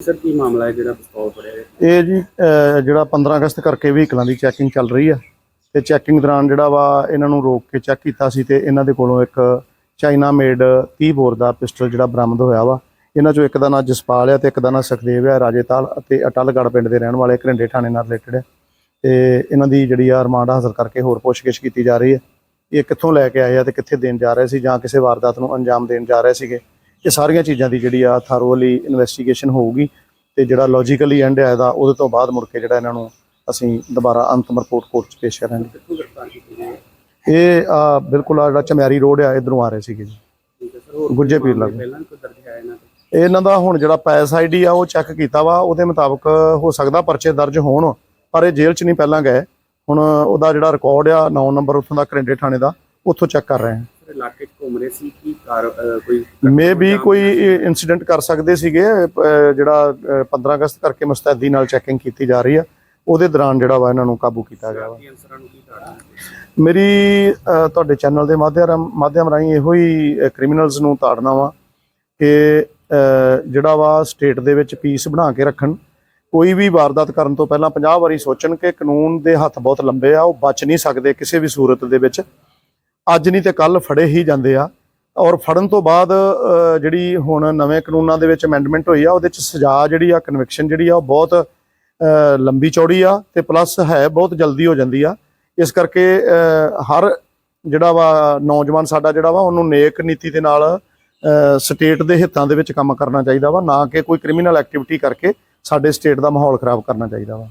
Sir, ਕੀ ਮਾਮਲਾ ਹੈ ਜਿਹੜਾ ਪਿਸਤੌਲ ਫੜਿਆ ਹੈ ਇਹ ਜੀ, ਅਹ, ਜਿਹੜਾ 15 ਅਗਸਤ ਕਰਕੇ ਵਹੀਕਲਾਂ ਦੀ ਚੈਕਿੰਗ ਚੱਲ ਰਹੀ ਆ ਤੇ ਚੈਕਿੰਗ ਦੌਰਾਨ ਜਿਹੜਾ ਵਾ ਇਹਨਾਂ ਨੂੰ ਰੋਕ ਕੇ ਚੈੱਕ ਕੀਤਾ ਸੀ ਤੇ ਇਹਨਾਂ ਦੇ ਕੋਲੋਂ ਇੱਕ ਚਾਈਨਾ ਮੇਡ 30 ਬੋਰ ਦਾ ਪਿਸਟਲ ਜਿਹੜਾ ਬਰਾਮਦ ਹੋਇਆ ਵਾ। ਇਹਨਾਂ ਚੋਂ ਇੱਕ ਦਾ ਨਾਂ ਜਸਪਾਲ ਆ ਤੇ ਇੱਕ ਦਾ ਨਾਂ ਸੁਖਦੇਵ ਆ ਰਾਜੇਤਾਲ ਅਤੇ ਅਟਲਗੜ੍ਹ ਪਿੰਡ ਦੇ ਰਹਿਣ ਵਾਲੇ ਘਰਿੰਡੇ ਥਾਣੇ ਨਾਲ ਰਿਲੇਟਡ ਆ। ਤੇ ਇਹਨਾਂ ਦੀ ਜਿਹੜੀ ਆ ਰਿਮਾਂਡ ਹਾਸਲ ਕਰਕੇ ਹੋਰ ਪੁੱਛਗਿੱਛ ਕੀਤੀ ਜਾ ਰਹੀ ਹੈ ਇਹ ਕਿੱਥੋਂ ਲੈ ਕੇ ਆਏ ਆ ਤੇ ਕਿੱਥੇ ਦੇਣ ਜਾ ਰਹੇ ਸੀ ਜਾਂ ਕਿਸੇ ਵਾਰਦਾਤ ਨੂੰ ਅੰਜਾਮ ਦੇਣ ਜਾ ਰਹੇ ਸੀਗੇ? ਇਹ ਸਾਰੀਆਂ ਚੀਜ਼ਾਂ ਦੀ ਜਿਹੜੀ ਆ ਥਾਰੋਲੀ ਇਨਵੈਸਟੀਗੇਸ਼ਨ ਹੋਊਗੀ ਤੇ ਜਿਹੜਾ ਲੌਜੀਕਲੀ ਐਂਡ ਹੈ ਦਾ ਉਹਦੇ ਤੋਂ ਬਾਅਦ ਮੁੜ ਕੇ ਜਿਹੜਾ ਇਹਨਾਂ ਨੂੰ ਅਸੀਂ ਦੁਬਾਰਾ ਅੰਤਮ ਰਿਪੋਰਟ ਕੋਰਟ 'ਚ ਪੇਸ਼ ਕਰਾਂਗੇ। ਇਹ ਆ, ਬਿਲਕੁਲ ਆ ਜਿਹੜਾ ਚਮਿਆਰੀ ਰੋਡ ਆ ਇਧਰੋਂ ਆ ਰਹੇ ਸੀਗੇ ਜੀ। ਗੁੱਜੇ ਪੀਰ ਲੱਗ ਇਹਨਾਂ ਦਾ ਹੁਣ ਜਿਹੜਾ ਪੈਸ ਆਈਡੀ ਆ ਉਹ ਚੈੱਕ ਕੀਤਾ ਵਾ ਉਹਦੇ ਮੁਤਾਬਕ ਹੋ ਸਕਦਾ ਪਰਚੇ ਦਰਜ ਹੋਣ ਪਰ ਇਹ ਜੇਲ੍ਹ 'ਚ ਨਹੀਂ ਪਹਿਲਾਂ ਗਏ। ਹੁਣ ਉਹਦਾ ਜਿਹੜਾ ਰਿਕਾਰਡ ਆ 9 ਨੰਬਰ ਉੱਥੋਂ ਦਾ ਕਰੰਡੇ ਥਾਣੇ ਦਾ ਉੱਥੋਂ ਚੈੱਕ ਕਰ ਰਹੇ ਹਾਂ। ਇਲਾਕੇ 'ਚ ਘੁੰਮ ਰਹੇ ਸੀ ਕੀ ਕਾਰ ਅਹ ਕੋਈ ਮੇ ਵੀ ਕੋਈ ਇਨਸੀਡੈਂਟ ਕਰ ਸਕਦੇ ਸੀਗੇ ਅਹ ਜਿਹੜਾ ਅਹ 15 ਅਗਸਤ ਕਰਕੇ ਮੁਸਤੈਦੀ ਨਾਲ ਚੈਕਿੰਗ ਕੀਤੀ ਜਾ ਰਹੀ ਆ। ਉਹਦੇ ਦੌਰਾਨ ਜਿਹੜਾ ਵਾ ਇਹਨਾਂ ਨੂੰ ਕਾਬੂ ਕੀਤਾ ਗਿਆ ਵਾ। ਕੀ ਅਨਸਰਾਂ ਨੂੰ ਕੀ ਤਾੜਨਾ ਮੇਰੀ ਅਹ, ਤੁਹਾਡੇ ਚੈਨਲ ਦੇ ਮਾਧਿਅਮ ਮਾਧਿਅਮ ਰਾਹੀਂ ਇਹੋ ਹੀ ਕ੍ਰਿਮੀਨਲਸ ਨੂੰ ਤਾੜਨਾ ਵਾ ਕਿ ਅਹ, ਜਿਹੜਾ ਵਾ ਸਟੇਟ ਦੇ ਵਿੱਚ ਪੀਸ ਬਣਾ ਕੇ ਰੱਖਣ। ਕੋਈ ਵੀ ਵਾਰਦਾਤ ਕਰਨ ਤੋਂ ਪਹਿਲਾਂ 50 ਵਾਰੀ ਸੋਚਣ ਕਿ ਕਾਨੂੰਨ ਦੇ ਹੱਥ ਬਹੁਤ ਲੰਬੇ ਆ ਉਹ ਬਚ ਨਹੀਂ ਸਕਦੇ ਕਿਸੇ ਵੀ ਸੂਰਤ ਦੇ ਵਿੱਚ। ਅੱਜ ਨਹੀਂ ਤੇ ਕੱਲ ਫੜੇ ਹੀ ਜਾਂਦੇ ਆ। ਔਰ ਫੜਨ ਤੋਂ ਬਾਅਦ ਜਿਹੜੀ ਹੁਣ ਨਵੇਂ ਕਾਨੂੰਨਾਂ ਦੇ ਵਿੱਚ ਅਮੈਂਡਮੈਂਟ ਹੋਈ ਆ, ਉਹਦੇ ਚ ਸਜ਼ਾ ਜਿਹੜੀ ਆ ਕਨਵਿਕਸ਼ਨ ਜਿਹੜੀ ਆ, ਉਹ ਬਹੁਤ ਲੰਬੀ ਚੌੜੀ ਆ ਤੇ ਪਲੱਸ ਹੈ ਬਹੁਤ ਜਲਦੀ ਹੋ ਜਾਂਦੀ ਆ। ਇਸ ਕਰਕੇ ਹਰ ਜਿਹੜਾ ਵਾ ਨੌਜਵਾਨ ਸਾਡਾ ਜਿਹੜਾ ਵਾ, ਉਹਨੂੰ ਨੇਕ ਨੀਤੀ ਦੇ ਨਾਲ ਸਟੇਟ ਦੇ ਹਿੱਤਾਂ ਦੇ ਵਿੱਚ ਕੰਮ ਕਰਨਾ ਚਾਹੀਦਾ ਵਾ, ਨਾ ਕਿ ਕੋਈ ਕ੍ਰਿਮੀਨਲ ਐਕਟੀਵਿਟੀ ਕਰਕੇ ਸਾਡੇ ਸਟੇਟ ਦਾ ਮਾਹੌਲ ਖਰਾਬ ਕਰਨਾ ਚਾਹੀਦਾ ਵਾ।